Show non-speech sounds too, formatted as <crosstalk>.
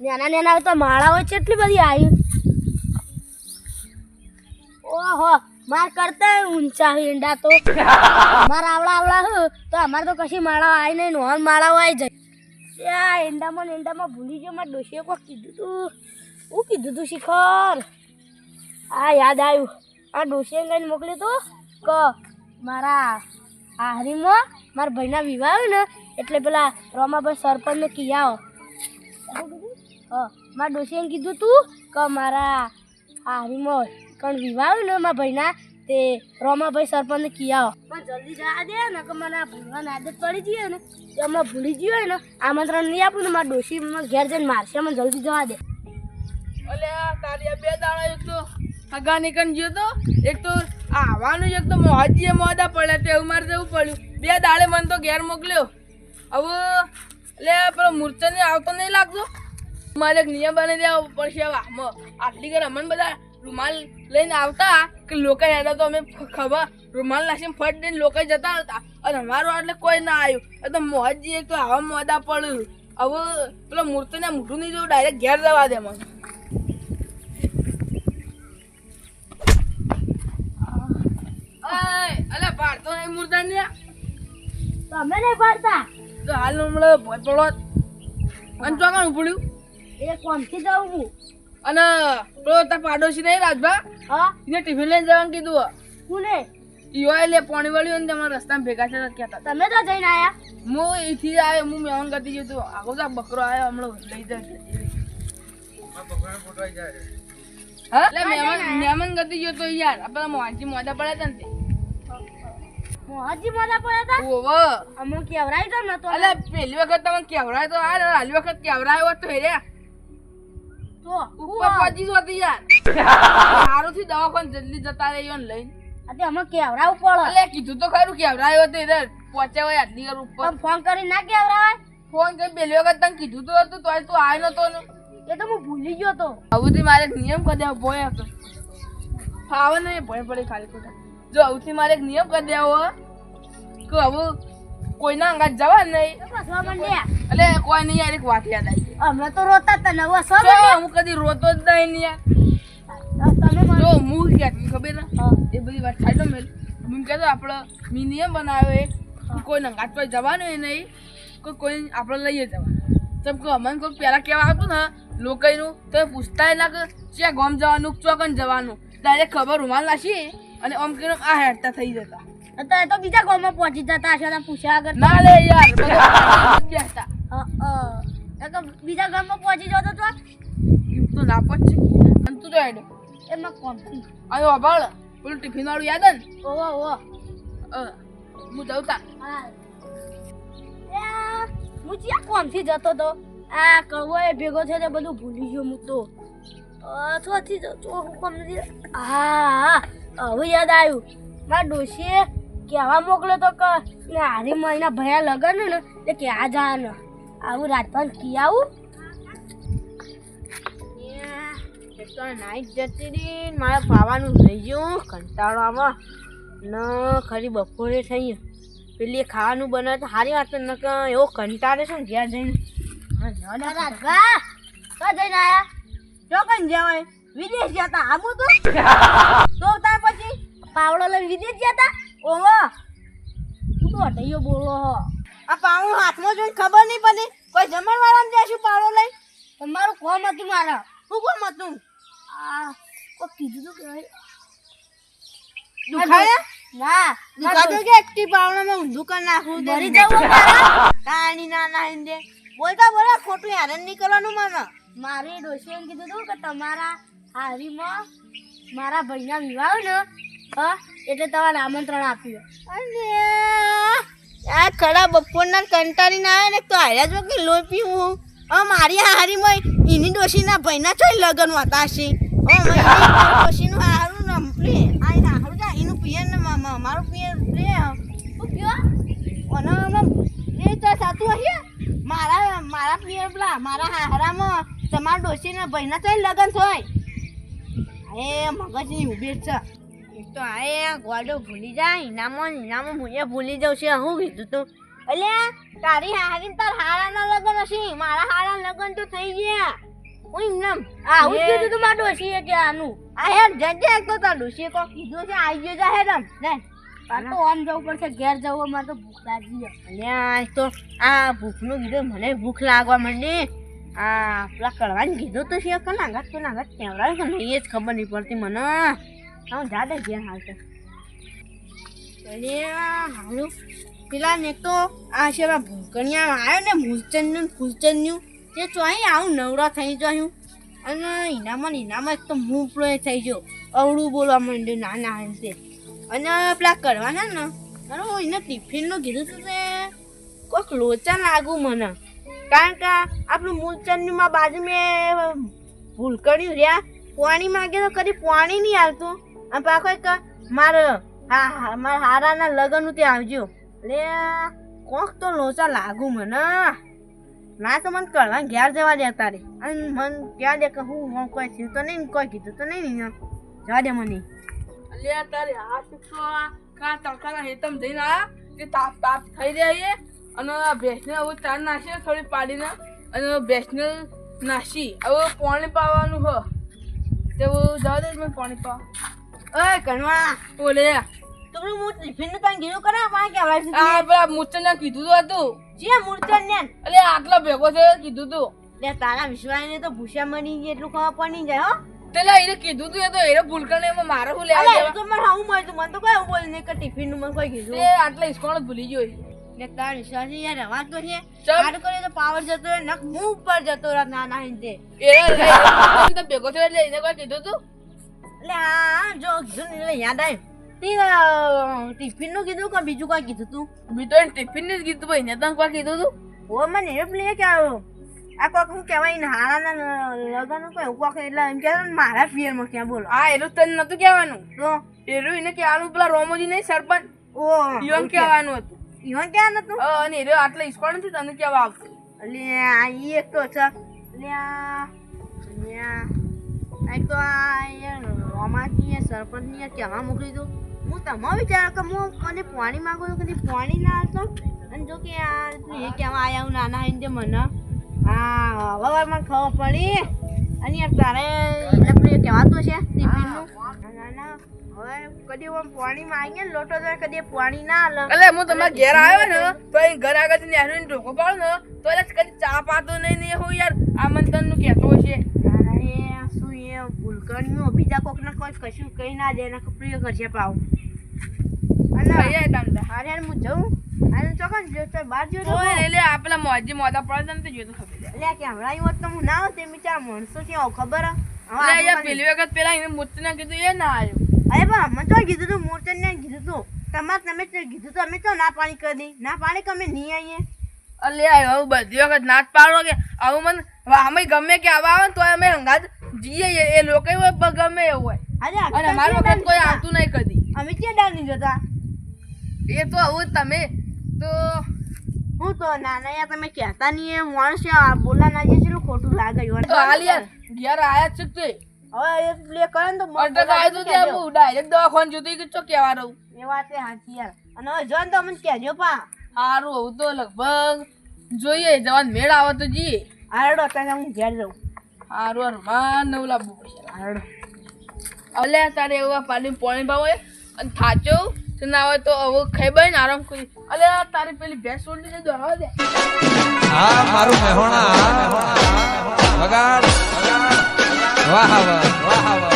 નાના નાના તો માળાઓ છે એટલી બધી આવી. ઓહો, માર કરતા ઊંચા ઈંડા તો. માર આવડા આવડા હું, તો અમારે તો કશી માળાઓ આવી નહીં, નોન માળાઓ આવી જાય ત્યાં ઈંડામાં ઈંડામાં ભૂલી ગયો, મારે ડોશીએ કોઈ કીધું તું. શું કીધું તું, શિખર? આ યાદ આવ્યું. આ ડોશીએ લઈને મોકલ્યું તું. ક, મારા હારીમાં મારા ભાઈના વિવાહ ને, એટલે પેલા રોમાભાઈ સરપંચને કી આવો. હા મારા ડોશીએ કીધું તું કે મારા હારીમાં કણ વિવાહ ને મારા ભાઈના, તે રોમાભાઈ સરપંચને કી આવો પણ જલ્દી જવા દે ને કે મને ભૂલવાની આદત પડી ગઈ ને, તો અમે ભૂલી ગયો હોય ને, આમંત્રણ નહીં આપું ને મારા ડોશી ઘેર જઈને મારશે, મને જલ્દી જવા દે. ઓલે તારી બે દાડા એક તો હગા નીકળ ગયો તો, એક તો આવવાનું એક તો મોજીએ મોદા પડ્યા તે મારે જવું પડ્યું. બે દાડે મને તો ઘેર મોકલ્યો. હવે એટલે પેલો મૂર્છને આવતો નહીં લાગતો? મારે એક નિયમ બની દેવો પડશે હવે. આમાં આટલી ઘર અમને બધા રૂમાલ લઈને આવતા કે લોકો હેડા તો અમે ખબર રૂમાલ નાખીને ફટ દઈને લોકો જતા હતા. અને અમારું એટલે કોઈ ના આવ્યું. એ તો મોહજી એક તો આવા મોદા પડ્યું હવે પેલો મૂર્તિને મૂઠું નહીં જોવું ડાયરેક્ટ ઘેર જવા દે મને. અલા પાડતો નહીં મુર્દા ને તમે નહીં પાડતા? તો હાલ હમણાં ભોજ પડો. અને ચોકાણ પડ્યું એ કોમથી જાઉં હું? અને પેલો તાર પાડોશી નહીં રાજભા? હા? એને ટિફિન લઈને જવાનું કીધું કુને? ઈવાય લે પોણી વાળ્યું ને તમારા રસ્તામાં ભેગા થતા કહેતા તમે તો જઈને આયા? હું અહીંથી આવ્યો હું મેવન ગતિ ગયો તો આગળ તો બકરો આવ્યો હમણાં લઈ જાય હા? એટલે મહેમાન મહેમાન ગયો તો યાર આપણા મોહાજી મોડા પડ્યા હતા ને મોહજી મોજા પડ્યા હતા? ઓવો કેવરાઈ તો નતો અલે પેલી વખત તમે કેવરાય તો આ હાલી વખત કેવરાય તો હેર્યા. પચીસ હતી યાર. <laughs> સારું થી દવાખાને જલ્દી જતા રહ્યો ને લઈને. અતે અમે કેવરાવું પડે. અલે કીધું તો ખરું કેવરાય હતો એટલે પહોંચ્યા હોય આટલી ઘર ઉપર. ફોન કરી ના કેવરાવાય? ફોન કરી પેલી વખત તને કીધું તો હતું તોય તું આવ્યો નતો ને. એ તો હું ભૂલી ગયો તો. હવેથી મારે એક નિયમ કરી દેવો ભોય હતો. ફાવે નહીં ભોય પડે ખાલી ખોટા. જો હવેથી મારે એક નિયમ કરી દેવો કે હવે કોઈના અંગાત જવા નહીં. એટલે કોઈ નહીં યાર એક વાત યાદ આવી હમણાં તો રોતા જ ને બસવા જો માંડ્યા હું કદી રોતો જ નહીં યાર. જો હું કહેતી ખબર. એ બધી વાત થાય તો મેં હું કહેતો આપણે મી નિયમ બનાવ્યો એક કે કોઈ નંગાત પર જવાનું એ નહીં કોઈ કોઈ આપણે લઈએ જવાનું. તમ કે અમને કોઈ પહેલાં કહેવા આવતું ને લોકોનું તો એ પૂછતા ના કે ક્યાં ગામ જવાનું ચોકન જવાનું? ડાયરેક્ટ ખબર રૂમાલ નાખી અને આમ કરીને આ હેડતા થઈ જતા. અત્યારે તો બીજા ગામમાં પહોંચી જતા હશે ને પૂછ્યા આગળ ના લે યાર બેસતા એ તો બીજા ગામમાં પહોંચી જતો તો. તો ના પહોંચે. અને તું તો હેડ. એમાં કોણ આયો અભાળ પેલું ટિફિન વાળું યાદ ને? ઓહો ઓહો. હું જઉં તા હા. એ હું ક્યાં કોમથી જતો તો? આ કવો એ ભેગો છે ને બધું ભૂલી ગયો હું તો. અથવાથી જતો હું કોમ નથી હા. હવે યાદ આવ્યું. મારા ડોશીએ કહેવા મોકલો તો કે? ને હારી મહિના ભયા લગન ને તે ક્યાં જા ને આવું રાજપાલ કી આવું? તો નાઈટ જતી રહી મારે પાવાનું થઈ ગયું કંટાળવામાં. ન ખરી બપોરે થઈ પેલી ખાવાનું બનાવે તો સારી વાત ન એવો કંટાળે છે ને ઘેર જઈને. જઈને આયા? જો કઈ જવાય વિદેશ જતા આવું <laughs> તો તાર પછી પાવડો લઈને વિદેશ ગયા તા? ઓહો તું તો હટૈયો બોલો હો. આ પાવડું હાથમાં જોઈને ખબર નહીં પડી. કોઈ જમણવાળામાં જઈશું પાવડો લઈ? તમારું કોમ હતું મારા. શું કોમ હતું? આ કોઈ કીધું તું કે દુખાયા? ના દુખાતું કે એકટી ઊંધું કરી નાખું. મરી જવું ના ના હિંદે બોલતા બોલા ખોટું હેરાન નહીં કરવાનું મને. મારી ડોશીએ એમ કીધું હતું કે તમારા હારીમાં મારા ભાઈના વિવાહ ને હા એટલે તમારે આમંત્રણ આપ્યું. આ ખરા બપોરના કંટાળીને આવે ને તો હાર્યા જો કે લોહી પીવું. હવે મારી હારીમાં એની ડોશીના ભાઈના છો લગન હતા છે ડોશીનું હારું ને પ્લે. આ હારું જા એનું પિયર ને મારું પિયર પ્લે. શું કયો? અને એ તો સાચું હશે? મારા મારા પિયર પેલા મારા હારામાં તમારા ડોશીના ભાઈના ચોય લગન થાય. એ મગજની ઉભેર છે. તો આ ગોડો ભૂલી જાય ઇનામો ઇનામો એ ભૂલી જાઉં છે હું કીધું તું. એટલે તારી હારી તાર હારાના લગન હશે મારા હારા લગન તો થઈ ગયા. હું કીધું તું મારા ડોશીએ કે આનું. આ હેર જજે તો તાર ડોશીએ કોક કીધું છે આવી ગયો જા હેડ આમ તો આમ જવું પડશે ઘેર જવું તો ભૂખ લાગી. અને આ તો આ ભૂખનું કીધું મને ભૂખ લાગવા માંડી. આ પેલા કડવાને કીધું તો છે કે તો નાગત કેવડાવે કે નહીં એ જ ખબર નહીં પડતી મને. હું જા દે ઘેર હાલ તો અરે હાલું પેલા ને તો આ છે પેલા આવ્યો ને મૂલચંદનું ફૂલચંદનું તે ચોઈ આવું નવરા થઈ જયું. અને એનામાં ને એક તો મું એ થઈ ગયો. અવળું બોલવા માંડ્યું ના ના એમ અને પેલા કરવાના ને? અરે એને ટિફિનનું કીધું તું તે. કોઈક લોચા લાગુ મને. કારણ કે આપણું મૂલચંદમાં બાજુ મેં ભૂલકણ્યું રહ્યા. પાણી માગે તો કદી પાણી નહીં આવતું. અને પાછો એક મારે હા મારા હારાના લગ્નનું ત્યાં આવજો. લે, કોક તો લોચા લાગુ મને. ના તો મને કરવા ઘેર જવા દે તારે. અને મન ક્યાં દે કે હું કોઈ થયું તો નહીં કોઈ કીધું તો નહીં જવા દે મને. લે, તારે આ શીખતો આ કા તડકાના હેતમ જઈને આ કે તાપ તાપ થઈ રહ્યા છે? અને ભેંસને હવે ચાર નાખી થોડી પાડીને અને ભેંસને નાસી. હવે પાણી પાવાનું હ. તેવું જવા દે મને પાણી પા ઓય બોલે. હું ટિફિનનું તને કીધું કરા માં કેવાય છે આ પેલા મુચને કીધું તો હતું. જે ને એટલે આટલો ભેગો થયો કીધું તું. લે તારા વિશ્વાસને તો ભૂસા મરી ગઈ એટલું ખબર પડી જાય હો. પેલા એને કીધું તું એ તો એને ભૂલકણ એમાં મારે શું લેવા અલે તો મને હું મળ્યું મને તો કોઈ હું બોલ્યું નહીં કે ટિફિનનું મને કોઈ કીધું. એ આટલા ઇસ્કોણ ભૂલી ગયો ને તારા વિશ્વાસ યાર રવાજ તો છે. પાવર જતો નક ઉપર જતો રહ્યો ના ના હિંદે તો ભેગો થયો એટલે એને કોઈ કીધું તું? હા જો કીધું ને એટલે યાદ આવ્યું ટિફિનનું કીધું કે બીજું કોઈ કીધું તું? બી તો એને ટિફિનનું જ કીધું ભાઈ ને તને કોઈ કીધું તું? ઓ મને એ પેલી કે આ કોક હું કહેવાય ને હારાના લગન કોઈ કોક એટલે એમ કે મારા પિયરમાં ક્યાં બોલો. હા એનું તને નતું કહેવાનું. તો? એરું એને કહેવાનું પેલા રોમોજી નહીં સરપંચ? ઓ ઈવન કહેવાનું હતું. ઈવન ક્યાં નતું અને એનો આટલા ઇસ્કોડ નથી તને કેવા આવતું એટલે આ એક તો છે. એટલે આ એક તો આ એ સરપંચની કહેવા મોકલી દઉં હું તમે વિચાર કે હું મને પાણી માગું છું કદી પાણી ના આવતો અને જો કે આ એ કહેવા આયા હું નાના આવીને મને. હા હવે ખબર પડી. અને યાર તારે આપણે કહેવાતું છે ટિફિનનું. કદી હું પાણી માંગીએ ને લોટો તો કદી પાણી ના આલે. એટલે હું તમારા ઘેર આવ્યો ને, તો એ ઘર આગળ ને, તો એટલે કદી ચા પાતો નહીં ને હું યાર આમંત્રણનું કહેતો છે એ બીજા કોક કોકને કોઈ કશું કહી ના દે ને પ્રિય કરશે પાવ. અરે હું જઉં? અને ચોકન જો બહાર જો એટલે આ પેલા મોજી મોદા પડે તને તો જોતો ખબર છે એટલે કે હમણાં હોત તો હું ના હોત એ બિચારા માણસો છે ખબર હે? પેલી વખત પેલા એને મુચને કીધું એ ના આવ્યું. અરે પણ મને તો કીધું તું મૂર્તિ ને કીધું તું. તમારે તમે કીધું તો અમે તો ના પાણી કરી ના પાણી કે અમે નહીં આવીએ? અલે હવે બધી વખત નાચ પાડો કે આવું મને અમે ગમે કે આવા આવે તો અમે હંગાત જઈએ એ- લોકો હોય પણ ગમે એવું. હોય અને મારો વખત કોઈ આવતું નહીં કદી. અમે ક્યાં ડાલ નહીં જતા? એ તો આવું તમે. તો હું તો નાના યાર તમે કહેતા નહીં એ માણસ આ બોલા ના જે છે ખોટું લાગે યાર. તો હાલ યાર ઘેર આયા છે હવે એ પ્લે કરે ને તો અટક આવ્યો તો ત્યાં હું ડાયરેક્ટ દવાખાને જોતો કે ચો કેવા રહું? એ વાત એ સાચી યાર. અને હવે જો તો મને કહેજો પા. સારું હવે તો લગભગ જોઈએ જવાન મેળ આવે તો જઈએ. આરડો અત્યારે હું ઘેર જાઉં સારું હારું. માં નવ લાવવું પડશે. તારે એવા પાણી પાણી ભાવ હોય? અને થાચો? તો ના હોય તો હવે ખાઈ બાઈ આરામ કરી. અલ્યા, તારી પેલી ભેંસ ઓડી દે દોડવા દે. હા, મારું મહેણા. વાહ વાહ વાહ વાહ.